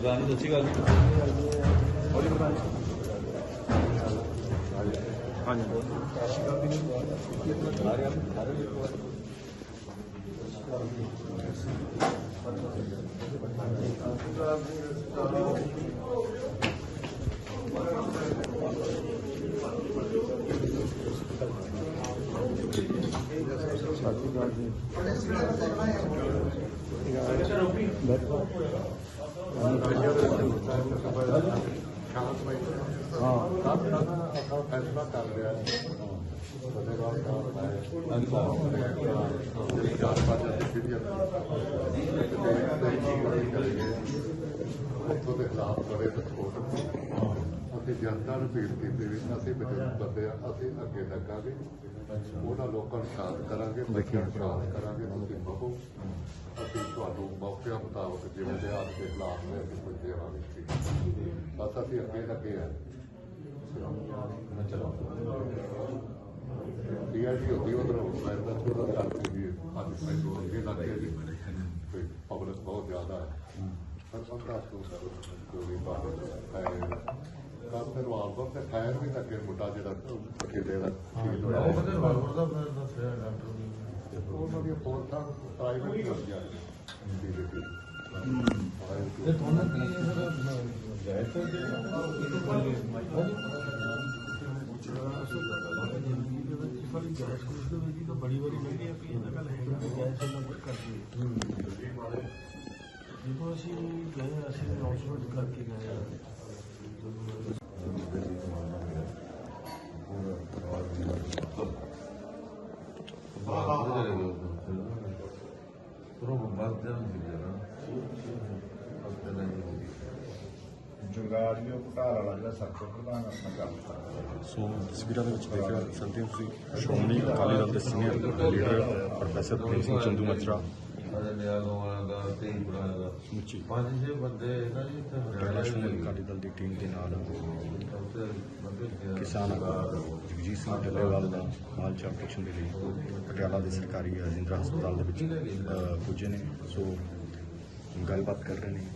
ਪ੍ਰਧਾਨ ਜੀ ਸਤਿ ਸ਼੍ਰੀ ਅਕਾਲ ਜੀ ਫੈਸਲਾ ਕਰ ਰਿਹਾ ਉਹਦੇ ਬਾਅਦ ਕੰਮ ਹੈ ਜਿਹੜੀ ਚਾਰ ਪੰਜ ਜਿਹੜੀ ਉੱਥੋਂ ਦੇ ਹਾਲਾਤ ਬੜੇ ਵਿਸਫੋਟ ਅਸੀਂ ਜਨਤਾ ਨੂੰ ਅਪੀਲ ਕੀਤੀ ਵੀ ਅਸੀਂ ਬਜ਼ੁਰਗ ਬੰਦੇ ਆ ਅਸੀਂ ਅੱਗੇ ਲੱਗਾਂਗੇ। ਉਹਨਾਂ ਲੋਕਾਂ ਨੂੰ ਸ਼ਾਂਤ ਕਰਾਂਗੇ ਬੱਚਿਆਂ ਨੂੰ ਸ਼ਾਂਤ ਕਰਾਂਗੇ ਤੁਸੀਂ ਬਹੋ। ਅਸੀਂ ਤੁਹਾਨੂੰ ਮੌਕਿਆਂ ਮੁਤਾਬਕ ਜਿਵੇਂ ਦੇ ਆਪ ਦੇ ਹਾਲਾਤ ਨੇ ਅਸੀਂ ਕੁਝ ਦੇਵਾਂਗੇ ਬਸ ਅਸੀਂ ਅੱਗੇ ਲੱਗੇ ਆ। ਚਲੋ ਡੀਆਈਜੀ ਹੋਈ ਉਧਰ ਮੈਂ ਤਾਂ ਥੋੜਾ ਕਰਕੇ ਵੀ ਅੱਜ ਮੈਨੂੰ ਅੱਗੇ ਲੱਗ ਗਿਆ ਜੀ। ਕੋਈ ਪਬਲਿਕ ਬਹੁਤ ਜ਼ਿਆਦਾ ਹੈ। ਪਰ ਬੰਦਾ ਤੋਂ ਕੋਈ ਬਾਤ ਹੈ ਕੰਮ ਤੇ ਵਾਲਵਰ ਤੇ ਫਾਇਰ ਵੀ ਲੱਗੇ ਮੁੰਡਾ ਜਿਹੜਾ ਬਠਿੰਡੇ ਦਾ ਸ਼ਹੀਦ ਹੋਇਆ ਉਹਨਾਂ ਦੀ ਫੋਰਸਾਂ ਪ੍ਰਾਈਵੇਟ ਕਰ ਗਿਆ ਤੇ ਤੁਹਾਨੂੰ ਕੀ ਸਰ ਗੈਰ ਤੋਂ ਬੜੀ 생각하지. 이것이 연애나 생애 없음을 느끼게 되는 들어보면 맛 되는 집이잖아. ਜੁਗਾੜੀਓ ਘਟਾਰ ਵਾਲਾ ਜਿਹੜਾ ਸਰਕਲ ਪ੍ਰਧਾਨ ਆਪਣਾ ਕੰਮ ਕਰਦਾ ਸੋ ਤਸਵੀਰਾਂ ਦੇ ਵਿੱਚ ਦੇਖ ਸਕਦੇ ਹੋ ਤੁਸੀਂ ਸ਼੍ਰੋਮਣੀ ਅਕਾਲੀ ਦਲ ਦੇ senior leader professor Prem Singh Chandumajra ਸਮੁੱਚੀ ਪੰਜ ਛੇ ਬੰਦੇ ਇਹਨਾਂ ਜੀ ਇੱਥੇ ਪਟਿਆਲਾ ਸ਼੍ਰੋਮਣੀ ਅਕਾਲੀ ਦਲ ਦੀ ਟੀਮ ਦੇ ਨਾਲ ਕਿਸਾਨ ਜਗਜੀਤ ਸਿੰਘ ਢੱਲੇਵਾਲ ਦਾ ਮਾਲ ਦੇ ਲਈ ਪਟਿਆਲਾ ਦੇ ਸਰਕਾਰੀ ਰਜਿੰਦਰਾ ਹਸਪਤਾਲ ਦੇ ਵਿੱਚ ਪੁੱਜੇ ਨੇ। ਸੋ ਗੱਲਬਾਤ ਕਰ ਰਹੇ ਨੇ।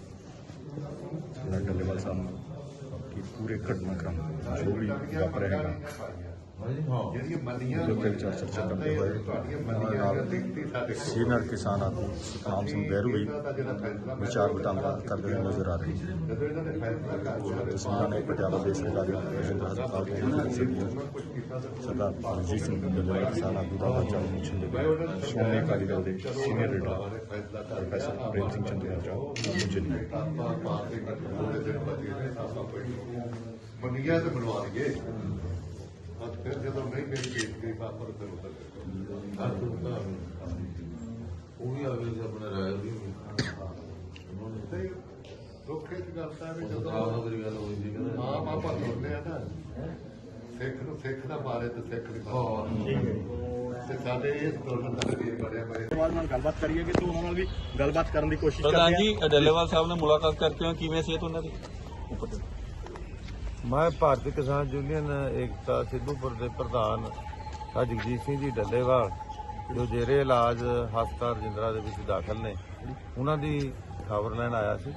ਸਰਦਾਰ ਕਿ ਪੂਰੇ ਘਟਨਾਕ੍ਰਮ ਜੋ ਵੀ ਵਾਪਰਿਆ ਹੈਗਾ। ਜਿਹੜੀਆਂ ਮੰਨੀਆਂ ਉਹਦੇ ਉੱਤੇ ਵਿਚਾਰ ਚਰਚਾ ਕਰਦੇ ਹੋਏ ਤੁਹਾਡੀਆਂ ਮੰਨੀਆਂ ਦਿੱਤੀ ਸਾਡੇ ਕੋਲ ਸੀਨੀਅਰ ਕਿਸਾਨ ਆਗੂ ਸਤਨਾਮ ਸਿੰਘ ਬਹਿਰੂ ਵੀ ਦਾ ਜਿਹੜਾ ਫੈਸਲਾ ਵਿਚਾਰ ਵਟਾਂਦਰਾ ਕਰਦੇ ਹੋਏ ਨਜ਼ਰ ਆ ਰਹੇ ਨੇ ਜਦੋਂ ਇਹਨਾਂ ਨੇ ਫੈਸਲਾ ਕਰ ਲਿਆ ਤਸਵੀਰਾਂ ਨੇ ਪਟਿਆਲਾ ਦੇ ਸਰਕਾਰੀ ਰਜਿੰਦਰ ਹਸਪਤਾਲ ਦੀਆਂ ਦੇਖ ਸਕਦੀਆਂ ਸਰਦਾਰ ਰਣਜੀਤ ਸਿੰਘ ਢੱਲੇਵਾਲ ਕਿਸਾਨ ਆਗੂ ਦਾ ਬਾਚਾ ਮੁੱਛਣ ਦੇ ਲਈ ਸ਼੍ਰੋਮਣੀ ਅਕਾਲੀ ਦਲ ਦੇ ਸੀਨੀਅਰ ਲੀਡਰ ਫੈਸਲਾ ਕਰ ਪ੍ਰੋਫੈਸਰ ਪ੍ਰੇਮ ਸਿੰਘ ਚੰਦੂ ਮਾਜਰਾ ਮੁੱਝੇ ਨੇ ਮੰਨੀਆਂ ਤੇ ਬਣਵਾ ਲਈਏ ਅੱਜ ਫਿਰ ਜਦੋਂ ਨਹੀਂ ਮੇਰੀ ਬੇਇੱਜ਼ਤੀ ਪਾਪਰ ਫਿਰ ਉਧਰ ਉਹ ਵੀ ਆ ਗਏ ਸੀ ਆਪਣੇ ਰਾਏ ਵੀ ਤੇ ਦੁੱਖ ਇਸ ਗੱਲ ਦਾ ਵੀ ਜਦੋਂ ਆਹ ਮੇਰੀ ਗੱਲ ਹੋਈ ਸੀ ਕਹਿੰਦਾ ਆਮ ਆਪਾਂ ਸੁਣਦੇ ਆ ਨਾ। ਸਿੱਖ ਨੂੰ ਸਿੱਖ ਦਾ ਬਾਰੇ ਤੇ ਸਿੱਖ ਦੀ ਹਾਂ ਤੇ ਸਾਡੇ ਇਸ ਅੰਦੋਲਨ ਦਾ ਵੀ ਬੜਿਆ ਬੜੇ ਸਵਾਲ ਨਾਲ ਗੱਲਬਾਤ ਕਰੀਏ ਕਿ ਤੂੰ ਉਹਨਾਂ ਨਾਲ ਵੀ ਗੱਲਬਾਤ ਕਰਨ ਦੀ ਕੋਸ਼ਿਸ਼ ਪ੍ਰਧਾਨ ਜੀ ਡੱਲੇਵਾਲ ਸਾਹਿਬ ਨਾਲ ਮੁਲਾਕਾਤ ਕਰਕੇ ਹੋ ਕਿਵੇਂ ਸਿਹਤ ਉਹਨਾਂ ਦੀ? ਮੈਂ ਭਾਰਤੀ ਕਿਸਾਨ ਯੂਨੀਅਨ ਏਕਤਾ ਸਿੱਧੂਪੁਰ ਦੇ ਪ੍ਰਧਾਨ ਜਗਜੀਤ ਸਿੰਘ ਜੀ ਡੱਲੇਵਾਲ, ਜੋ ਜੇਰੇ ਇਲਾਜ ਹਸਪਤਾਲ ਰਜਿੰਦਰਾ ਦੇ ਵਿੱਚ ਦਾਖਲ ਨੇ। ਉਹਨਾਂ ਦੀ ਖਬਰ ਲੈਣ ਆਇਆ ਸੀ।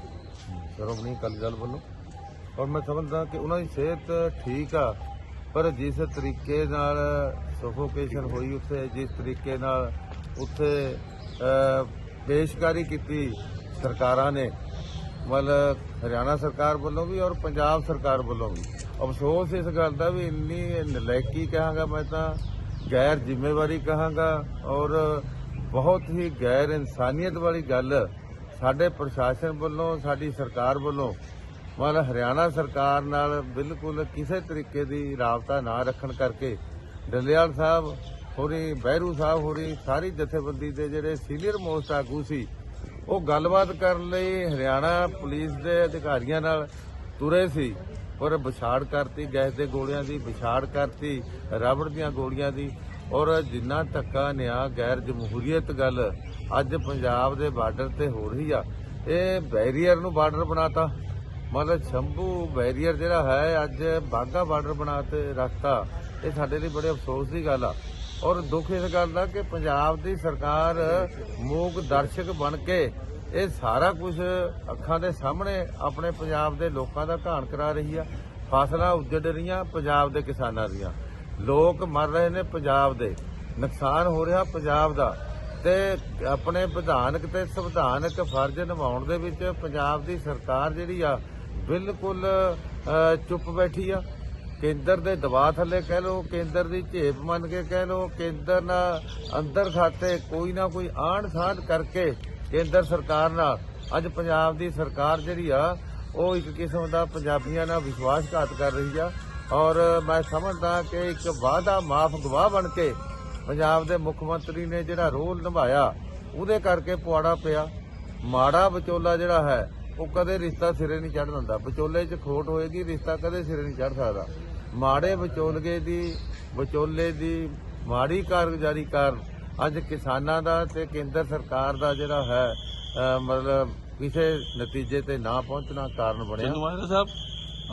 ਸ਼੍ਰੋਮਣੀ ਅਕਾਲੀ ਦਲ ਵੱਲੋਂ। ਔਰ ਮੈਂ ਸਮਝਦਾ ਕਿ ਉਹਨਾਂ ਦੀ ਸਿਹਤ ਠੀਕ ਆ, ਪਰ ਜਿਸ ਤਰੀਕੇ ਨਾਲ ਸਫੋਕੇਸ਼ਨ ਹੋਈ ਉੱਥੇ, ਜਿਸ ਤਰੀਕੇ ਨਾਲ ਉੱਥੇ ਪੇਸ਼ਕਾਰੀ ਕੀਤੀ ਸਰਕਾਰਾਂ ਨੇ ਮਤਲਬ ਹਰਿਆਣਾ ਸਰਕਾਰ ਵੱਲੋਂ ਵੀ ਔਰ ਪੰਜਾਬ ਸਰਕਾਰ ਵੱਲੋਂ ਵੀ। ਅਫਸੋਸ ਇਸ ਗੱਲ ਦਾ ਵੀ ਇੰਨੀ ਨਲਾਇਕੀ ਕਹਾਂਗਾ ਮੈਂ ਤਾਂ, ਗੈਰ ਜ਼ਿੰਮੇਵਾਰੀ ਕਹਾਂਗਾ ਔਰ ਬਹੁਤ ਹੀ ਗੈਰ ਇਨਸਾਨੀਅਤ ਵਾਲੀ ਗੱਲ ਸਾਡੇ ਪ੍ਰਸ਼ਾਸਨ ਵੱਲੋਂ, ਸਾਡੀ ਸਰਕਾਰ ਵੱਲੋਂ, ਮਤਲਬ ਹਰਿਆਣਾ ਸਰਕਾਰ ਨਾਲ ਬਿਲਕੁਲ ਕਿਸੇ ਤਰੀਕੇ ਦੀ ਰਾਬਤਾ ਨਾ ਰੱਖਣ ਕਰਕੇ ਡੱਲੇਵਾਲ ਸਾਹਿਬ, ਹੋਰੀ ਬਹਿਰੂ ਸਾਹਿਬ ਹੋਰੀ ਸਾਰੀ ਜਥੇਬੰਦੀ ਦੇ ਜਿਹੜੇ ਸੀਨੀਅਰ ਮੋਸਟ ਆਗੂ ਸੀ ਉਹ ਗੱਲਬਾਤ ਕਰਨ ਲਈ ਹਰਿਆਣਾ ਪੁਲਿਸ ਦੇ ਅਧਿਕਾਰੀਆਂ ਨਾਲ ਤੁਰੇ ਸੀ, ਔਰ ਵਿਛਾੜ ਕਰਤੀ, ਗੈਸ ਦੇ ਗੋਲੀਆਂ ਦੀ ਵਿਛਾੜ ਕਰਤੀ ਰਬੜ ਦੀਆਂ ਗੋਲੀਆਂ ਦੀ। ਔਰ ਜਿੰਨਾ ਧੱਕਾ ਨਿਆ, ਗੈਰ ਜਮਹੂਰੀਅਤ ਗੱਲ ਅੱਜ ਪੰਜਾਬ ਦੇ ਬਾਰਡਰ ਤੇ ਹੋ ਰਹੀ ਆ। ਇਹ ਬੈਰੀਅਰ ਨੂੰ ਬਾਰਡਰ ਬਣਾਤਾ। ਮਤਲਬ ਸ਼ੰਭੂ ਬੈਰੀਅਰ ਜਿਹੜਾ ਹੈ, ਅੱਜ ਬਾਗਾ ਬਾਰਡਰ ਬਣਾ ਤੇ ਰੱਖਤਾ। ਇਹ ਸਾਡੇ ਲਈ ਬੜੇ ਅਫਸੋਸ ਦੀ ਗੱਲ ਆ। ਔਰ ਦੁੱਖ ਇਸ ਗੱਲ ਦਾ ਕਿ ਪੰਜਾਬ ਦੀ ਸਰਕਾਰ ਮੂਕ ਦਰਸ਼ਕ ਬਣ ਕੇ ਇਹ ਸਾਰਾ ਕੁਝ ਅੱਖਾਂ ਦੇ ਸਾਹਮਣੇ ਆਪਣੇ ਪੰਜਾਬ ਦੇ ਲੋਕਾਂ ਦਾ ਘਾਣ ਕਰਾ ਰਹੀ ਆ। ਫਸਲਾਂ ਉੱਜੜ ਰਹੀਆਂ ਪੰਜਾਬ ਦੇ ਕਿਸਾਨਾਂ ਦੀਆਂ। ਲੋਕ ਮਰ ਰਹੇ ਨੇ ਪੰਜਾਬ ਦੇ। ਨੁਕਸਾਨ ਹੋ ਰਿਹਾ ਪੰਜਾਬ ਦਾ। ਤੇ ਆਪਣੇ ਵਿਧਾਨਕ ਤੇ ਸੰਵਿਧਾਨਕ ਫਰਜ਼ ਨਿਭਾਉਣ ਦੇ ਵਿੱਚ ਪੰਜਾਬ ਦੀ ਸਰਕਾਰ ਜਿਹੜੀ ਆ ਬਿਲਕੁਲ ਚੁੱਪ ਬੈਠੀ ਆ। ਕੇਂਦਰ ਦੇ ਦਬਾਅ ਥੱਲੇ ਕਹਿ ਲਓ, ਕੇਂਦਰ ਦੀ ਝੇਪ ਮੰਨ ਕੇ ਕਹਿ ਲਓ, ਕੇਂਦਰ ਨਾਲ ਅੰਦਰ ਖਾਤੇ ਕੋਈ ਨਾ ਕੋਈ ਆਣ ਸਾਧ ਕਰਕੇ ਕੇਂਦਰ ਸਰਕਾਰ ਨਾਲ। ਅੱਜ ਪੰਜਾਬ ਦੀ ਸਰਕਾਰ ਜਿਹੜੀ ਆ, ਉਹ ਇੱਕ ਕਿਸਮ ਦਾ ਪੰਜਾਬੀਆਂ ਨਾਲ ਵਿਸ਼ਵਾਸਘਾਤ ਕਰ ਰਹੀ ਆ। ਔਰ ਮੈਂ ਸਮਝਦਾ ਕਿ ਇੱਕ ਵਾਅਦਾ ਮਾਫ ਗਵਾਹ ਬਣ ਕੇ ਪੰਜਾਬ ਦੇ ਮੁੱਖ ਮੰਤਰੀ ਨੇ ਜਿਹੜਾ ਰੋਲ ਨਿਭਾਇਆ, ਉਹਦੇ ਕਰਕੇ ਪੁਆੜਾ ਪਿਆ। ਮਾੜਾ ਵਿਚੋਲਾ ਜਿਹੜਾ ਹੈ ਉਹ ਕਦੇ ਰਿਸ਼ਤਾ ਸਿਰੇ ਨਹੀਂ ਚੜ ਦਿੰਦਾ। ਵਿਚੋਲੇ 'ਚ ਖੋਟ ਹੋਏਗੀ, ਰਿਸ਼ਤਾ ਕਦੇ ਸਿਰੇ ਨਹੀਂ ਚੜ ਸਕਦਾ। ਮਾੜੇ ਵਿਚੋਲਗੇ ਦੀ, ਵਿਚੋਲੇ ਦੀ ਮਾੜੀ ਕਾਰਗੁਜ਼ਾਰੀ ਕਾਰਨ ਅੱਜ ਕਿਸਾਨਾਂ ਦਾ ਤੇ ਕੇਂਦਰ ਸਰਕਾਰ ਦਾ ਜਿਹੜਾ ਹੈ ਮਤਲਬ ਕਿਸੇ ਨਤੀਜੇ ਤੇ ਨਾ ਪਹੁੰਚਣਾ ਕਾਰਨ ਬਣਿਆ। ਚੰਦੂ ਸਾਹਿਬ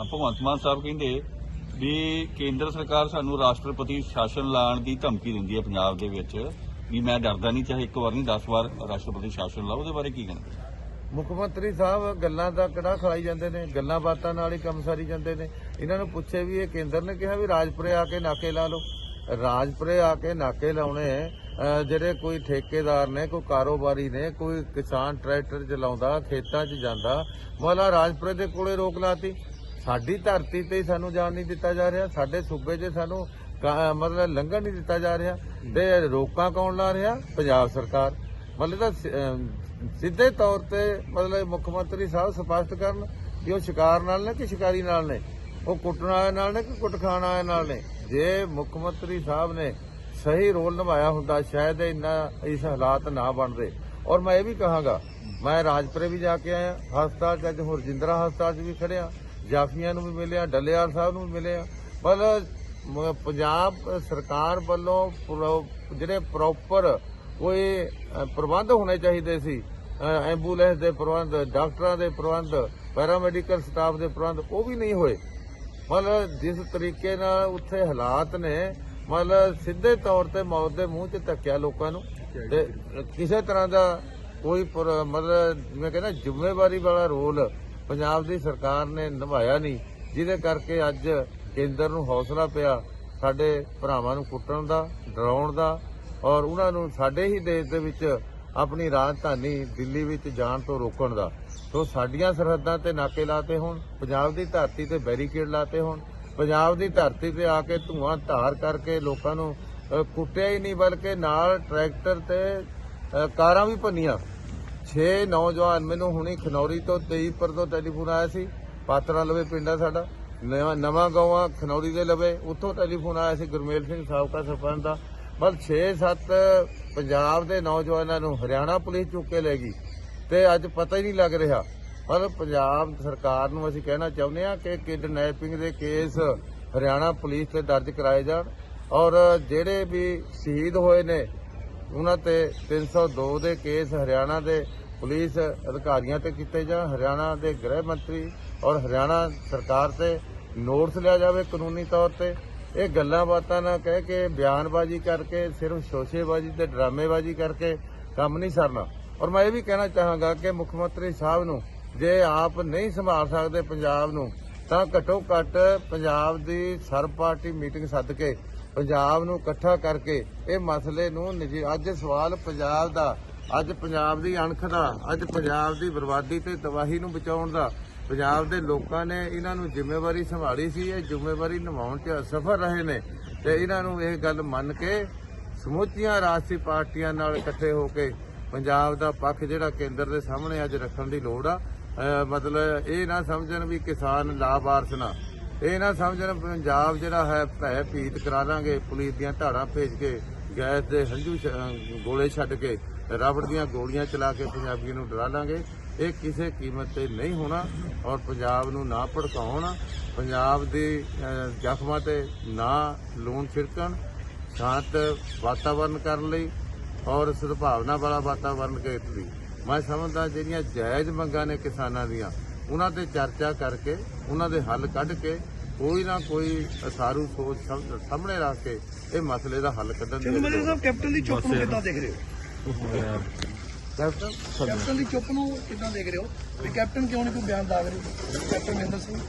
ਭਗਵੰਤ ਮਾਨ ਸਾਹਿਬ ਕਹਿੰਦੇ ਵੀ ਕੇਂਦਰ ਸਰਕਾਰ ਸਾਨੂੰ ਰਾਸ਼ਟਰਪਤੀ ਸ਼ਾਸਨ ਲਾਉਣ ਦੀ ਧਮਕੀ ਦਿੰਦੀ ਹੈ ਪੰਜਾਬ ਦੇ ਵਿੱਚ ਵੀ ਮੈਂ ਡਰਦਾ ਨਹੀਂ, ਚਾਹੇ ਇੱਕ ਵਾਰ ਨਹੀਂ 10 ਵਾਰ ਰਾਸ਼ਟਰਪਤੀ ਸ਼ਾਸਨ ਲਾਓ ਉਹਦੇ ਬਾਰੇ ਕੀ ਕਹਿੰਦੇ? ਮੁੱਖ ਮੰਤਰੀ ਸਾਹਿਬ ਗੱਲਾਂ ਦਾ ਕੜਾ ਖਲਾਈ ਜਾਂਦੇ ਨੇ, ਗੱਲਾਂ ਬਾਤਾਂ ਨਾਲ ਹੀ ਕੰਮ ਸਾਰੀ ਜਾਂਦੇ ਨੇ। ਇਹਨਾਂ ਨੂੰ ਪੁੱਛੇ ਵੀ ਇਹ ਕੇਂਦਰ ਨੇ ਕਿਹਾ ਵੀ ਰਾਜਪੁਰੇ ਆ ਕੇ ਨਾਕੇ ਲਾ ਲਓ। ਰਾਜਪੁਰੇ ਆ ਕੇ ਨਾਕੇ ਲਾਉਣੇ ਜਿਹੜੇ ਕੋਈ ਠੇਕੇਦਾਰ ਨੇ, ਕੋਈ ਕਾਰੋਬਾਰੀ ਨੇ, ਕੋਈ ਕਿਸਾਨ ਟਰੈਕਟਰ ਚਲਾਉਂਦਾ, ਖੇਤਾਂ 'ਚ ਜਾਂਦਾ, ਮੌਲਾ ਰਾਜਪੁਰੇ ਦੇ ਕੋਲੇ ਰੋਕ ਲਾਤੀ। ਸਾਡੀ ਧਰਤੀ ਤੇ ਸਾਨੂੰ ਜਾਣ ਨਹੀਂ ਦਿੱਤਾ ਜਾ ਰਿਹਾ, ਸਾਡੇ ਸੂਬੇ 'ਚ ਸਾਨੂੰ ਕਾ- ਮਤਲਬ ਲੰਘਣ ਨਹੀਂ ਦਿੱਤਾ ਜਾ ਰਿਹਾ। ਤੇ ਰੋਕਾਂ ਕੌਣ ਲਾ ਰਿਹਾ? ਪੰਜਾਬ ਸਰਕਾਰ। ਮਤਲਬ ਤਾਂ ਸਿੱਧੇ ਤੌਰ ਤੇ ਮਤਲਬ ਮੁੱਖ ਮੰਤਰੀ ਸਾਹਿਬ ਸਪਸ਼ਟ ਕਰਨ ਕਿ ਉਹ ਸ਼ਿਕਾਰ ਨਾਲ ਨੇ ਕਿ ਸ਼ਿਕਾਰੀ ਨਾਲ ਨੇ? ਉਹ ਕੁੱਟਣ ਵਾਲੇ ਨਾਲ ਨੇ ਕਿ ਕੁੱਟ ਖਾਣ ਵਾਲੇ ਨਾਲ ਨੇ? ਜੇ ਮੁੱਖ ਮੰਤਰੀ ਸਾਹਿਬ ਨੇ ਸਹੀ ਰੋਲ ਨਿਭਾਇਆ ਹੁੰਦਾ, ਸ਼ਾਇਦ ਇੰਨਾ ਇਸ ਹਾਲਾਤ ਨਾ ਬਣਦੇ। ਔਰ ਮੈਂ ਇਹ ਵੀ ਕਹਾਂਗਾ, ਮੈਂ ਰਾਜਪੁਰੇ ਵੀ ਜਾ ਕੇ ਆਇਆ, ਹਸਪਤਾਲ ਚ ਅੱਜ ਹੋਰ ਜਿੰਦਰਾ ਹਸਪਤਾਲ ਚ ਵੀ ਖੜਿਆ, ਜਾਫੀਆਂ ਨੂੰ ਵੀ ਮਿਲਿਆ ਡੱਲੇਵਾਲ ਸਾਹਿਬ ਨੂੰ ਵੀ ਮਿਲਿਆ। ਮਤਲਬ ਪੰਜਾਬ ਸਰਕਾਰ ਵੱਲੋਂ ਪ੍ਰੋ- ਜਿਹੜੇ ਪ੍ਰੋਪਰ ਕੋਈ ਪ੍ਰਬੰਧ ਹੋਣੇ ਚਾਹੀਦੇ ਸੀ। ਅ, ਐਂਬੂਲੈਂਸ ਦੇ ਪ੍ਰਬੰਧ ਡਾਕਟਰਾਂ ਦੇ ਪ੍ਰਬੰਧ ਪੈਰਾਮੈਡੀਕਲ ਸਟਾਫ ਦੇ ਪ੍ਰਬੰਧ ਉਹ ਵੀ ਨਹੀਂ ਹੋਏ। ਮਤਲਬ ਜਿਸ ਤਰੀਕੇ ਨਾਲ ਉੱਥੇ ਹਾਲਾਤ ਨੇ ਮਤਲਬ ਸਿੱਧੇ ਤੌਰ ਤੇ ਮੌਤ ਦੇ ਮੂੰਹ 'ਚ ਧੱਕਿਆ ਲੋਕਾਂ ਨੂੰ। ਤੇ ਕਿਸੇ ਤਰ੍ਹਾਂ ਦਾ ਕੋਈ ਮਤਲਬ ਜਿਵੇਂ ਕਹਿੰਦਾ ਜ਼ਿੰਮੇਵਾਰੀ ਵਾਲਾ ਰੋਲ ਪੰਜਾਬ ਦੀ ਸਰਕਾਰ ਨੇ ਨਿਭਾਇਆ ਨਹੀਂ ਜਿਹਦੇ ਕਰਕੇ ਅੱਜ ਕੇਂਦਰ ਨੂੰ ਹੌਸਲਾ ਪਿਆ ਸਾਡੇ ਭਰਾਵਾਂ ਨੂੰ ਕੁੱਟਣ ਦਾ ਡਰਾਉਣ ਦਾ ਔਰ ਉਹਨਾਂ ਨੂੰ ਸਾਡੇ ਹੀ ਦੇਸ਼ ਦੇ ਵਿੱਚ ਆਪਣੀ ਰਾਜਧਾਨੀ ਦਿੱਲੀ ਵਿੱਚ ਜਾਣ ਤੋਂ ਰੋਕਣ ਦਾ। ਸੋ ਸਾਡੀਆਂ ਸਰਹੱਦਾਂ ਤੇ ਨਾਕੇ ਲਾਤੇ ਹੋਣ, ਪੰਜਾਬ ਦੀ ਧਰਤੀ ਤੇ ਬੈਰੀਕੇਡ ਲਾਤੇ ਹੋਣ, ਪੰਜਾਬ ਦੀ ਧਰਤੀ ਤੇ ਆ ਕੇ ਧੂਆਂ ਧਾਰ ਕਰਕੇ ਲੋਕਾਂ ਨੂੰ ਕੁੱਟਿਆ ਹੀ ਨਹੀਂ ਬਲਕਿ ਨਾਲ ਟਰੈਕਟਰ ਤੇ ਕਾਰਾਂ ਵੀ ਭੰਨੀਆਂ। 6 ਨੌਜਵਾਨ ਮੈਨੂੰ ਹੁਣੀ ਖਨੌਰੀ ਤੋਂ 23 ਤੋਂ ਟੈਲੀਫੋਨ ਆਇਆ ਸੀ। ਪਾਤਰਾ ਲਵੇ ਪਿੰਡ ਆ ਸਾਡਾ। ਨਵਾਂ ਨਵਾਂ ਗਾਵਾਂ ਖਨੌਰੀ ਦੇ ਲਵੇ, ਉੱਥੋਂ ਟੈਲੀਫੋਨ ਆਇਆ ਸੀ ਗੁਰਮੇਲ ਸਿੰਘ, ਸਾਬਕਾ ਸਰਪੰਚ ਦਾ। ਬਲ 6-7 ਪੰਜਾਬ ਦੇ ਨੌਜਵਾਨਾਂ ਨੂੰ ਹਰਿਆਣਾ ਪੁਲਿਸ ਚੁੱਕ ਕੇ ਲੈ ਗਈ ਤੇ ਅੱਜ ਪਤਾ ਹੀ ਨਹੀਂ ਲੱਗ ਰਿਹਾ। ਪਰ ਪੰਜਾਬ ਸਰਕਾਰ ਨੂੰ ਅਸੀਂ ਕਹਿਣਾ ਚਾਹੁੰਦੇ ਹਾਂ ਕਿ ਕਿਡਨੈਪਿੰਗ ਦੇ ਕੇਸ ਹਰਿਆਣਾ ਪੁਲਿਸ ਤੇ ਦਰਜ ਕਰਾਏ ਜਾਣ ਔਰ ਜਿਹੜੇ ਵੀ ਸ਼ਹੀਦ ਹੋਏ ਨੇ, ਉਹਨਾਂ ਤੇ 302 ਦੇ ਕੇਸ ਹਰਿਆਣਾ ਦੇ ਪੁਲਿਸ ਅਧਿਕਾਰੀਆਂ ਤੇ ਕੀਤੇ ਜਾਣ। ਹਰਿਆਣਾ ਦੇ ਗ੍ਰਹਿ ਮੰਤਰੀ ਔਰ ਹਰਿਆਣਾ ਸਰਕਾਰ ਤੇ ਨੋਟਿਸ ਲਿਆ ਜਾਵੇ ਕਾਨੂੰਨੀ ਤੌਰ ਤੇ। ਇਹ ਗੱਲਾਂ ਬਾਤਾਂ ਨਾ ਕਹਿ ਕੇ, ਬਿਆਨਬਾਜ਼ੀ ਕਰਕੇ, ਸਿਰਫ ਸ਼ੋਸ਼ੇਬਾਜ਼ੀ ਤੇ ਡਰਾਮੇਬਾਜ਼ੀ ਕਰਕੇ ਕੰਮ ਨਹੀਂ ਸਰਨਾ। ਔਰ ਮੈਂ ਇਹ ਵੀ ਕਹਿਣਾ ਚਾਹਾਂਗਾ ਕਿ ਮੁੱਖ ਮੰਤਰੀ ਸਾਹਿਬ ਨੂੰ ਜੇ ਆਪ ਨਹੀਂ ਸੰਭਾਲ ਸਕਦੇ ਪੰਜਾਬ ਨੂੰ, ਤਾਂ ਘੱਟੋ ਘੱਟ ਪੰਜਾਬ ਦੀ ਸਰਬ ਪਾਰਟੀ ਮੀਟਿੰਗ ਸੱਦ ਕੇ, ਪੰਜਾਬ ਨੂੰ ਇਕੱਠਾ ਕਰਕੇ ਇਹ ਮਸਲੇ ਨੂੰ ਨਿਜੀ ਅੱਜ ਸਵਾਲ ਪੰਜਾਬ ਦਾ, ਅੱਜ ਪੰਜਾਬ ਦੀ ਅਣਖ ਦਾ, ਅੱਜ ਪੰਜਾਬ ਦੀ ਬਰਬਾਦੀ ਤੇ ਤਬਾਹੀ ਨੂੰ ਬਚਾਉਣ ਦਾ ਪੰਜਾਬ ਦੇ ਲੋਕਾਂ ਨੇ ਇਹਨਾਂ ਨੂੰ ਜ਼ਿੰਮੇਵਾਰੀ ਸੰਭਾਲੀ ਸੀ, ਇਹ ਜ਼ਿੰਮੇਵਾਰੀ ਨਿਭਾਉਣ 'ਚ ਅਸਫਲ ਰਹੇ ਨੇ ਤੇ ਇਹਨਾਂ ਨੂੰ ਇਹ ਗੱਲ ਮੰਨ ਕੇ ਸਮੁੱਚੀਆਂ ਰਾਜਸੀ ਪਾਰਟੀਆਂ ਨਾਲ ਇਕੱਠੇ ਹੋ ਕੇ ਪੰਜਾਬ ਦਾ ਪੱਖ ਜਿਹੜਾ ਕੇਂਦਰ ਦੇ ਸਾਹਮਣੇ ਅੱਜ ਰੱਖਣ ਦੀ ਲੋੜ ਆ। ਮਤਲਬ ਇਹ ਨਾ ਸਮਝਣ ਵੀ ਕਿਸਾਨ ਲਾਭਾਰਥ ਨਾ, ਇਹ ਨਾ ਸਮਝਣ ਪੰਜਾਬ ਜਿਹੜਾ ਹੈ ਭੈ ਭੀਤ ਕਰਾ ਲਾਂਗੇ, ਪੁਲਿਸ ਦੀਆਂ ਧਾੜਾਂ ਭੇਜ ਕੇ ਗੈਸ ਦੇ ਹੰਝੂ ਗੋਲੇ ਛੱਡ ਕੇ ਰਬੜ ਦੀਆਂ ਗੋਲੀਆਂ ਚਲਾ ਕੇ ਪੰਜਾਬੀਆਂ ਨੂੰ ਡਰਾ ਲਾਂਗੇ। ਇਹ ਕਿਸੇ ਕੀਮਤ ਤੇ ਨਹੀਂ ਹੋਣਾ ਔਰ ਪੰਜਾਬ ਨੂੰ ਨਾ ਭੜਕਾਉਣ ਪੰਜਾਬ ਦੇ ਜ਼ਖਮਾਂ ਤੇ ਨਾ ਲੂਣ ਛਿੜਕਣ ਸ਼ਾਂਤ ਵਾਤਾਵਰਨ ਕਰਨ ਲਈ ਔਰ ਸਦਭਾਵਨਾ ਵਾਲਾ ਵਾਤਾਵਰਨ ਕੇ ਲਈ। ਮੈਂ ਸਮਝਦਾ ਜਿਹੜੀਆਂ ਜਾਇਜ਼ ਮੰਗਾਂ ਨੇ ਕਿਸਾਨਾਂ ਦੀਆਂ ਉਹਨਾਂ ਤੇ ਚਰਚਾ ਕਰਕੇ ਉਹਨਾਂ ਦੇ ਹੱਲ ਕੱਢ ਕੇ ਕੋਈ ਨਾ ਕੋਈ ਅਸਾਰੂ ਸੋਚ ਸਾਹਮ- ਸਾਹਮਣੇ ਰੱਖ ਕੇ ਇਹ ਮਸਲੇ ਦਾ ਹੱਲ ਕੱਢਣ ਦੀ ਮਾਜਰਾ ਸਾਹਿਬ ਕੈਪਟਨ ਦੀ ਚੁੱਪ ਨੂੰ ਕਿੱਦਾਂ ਦੇਖ ਰਹੇ ਹੋ। ਕੈਪਟਨ? ਕੈਪਟਨ ਦੀ ਚੁੱਪ ਨੂੰ ਕਿੱਦਾਂ ਦੇਖ ਰਹੇ ਹੋ? ਵੀ ਕੈਪਟਨ ਕਿਉਂ ਨਹੀਂ ਕੋਈ ਬਿਆਨ ਦਾਗ ਰਹੇ ਕੈਪਟਨ ਮਹਿੰਦਰ ਸਿੰਘ।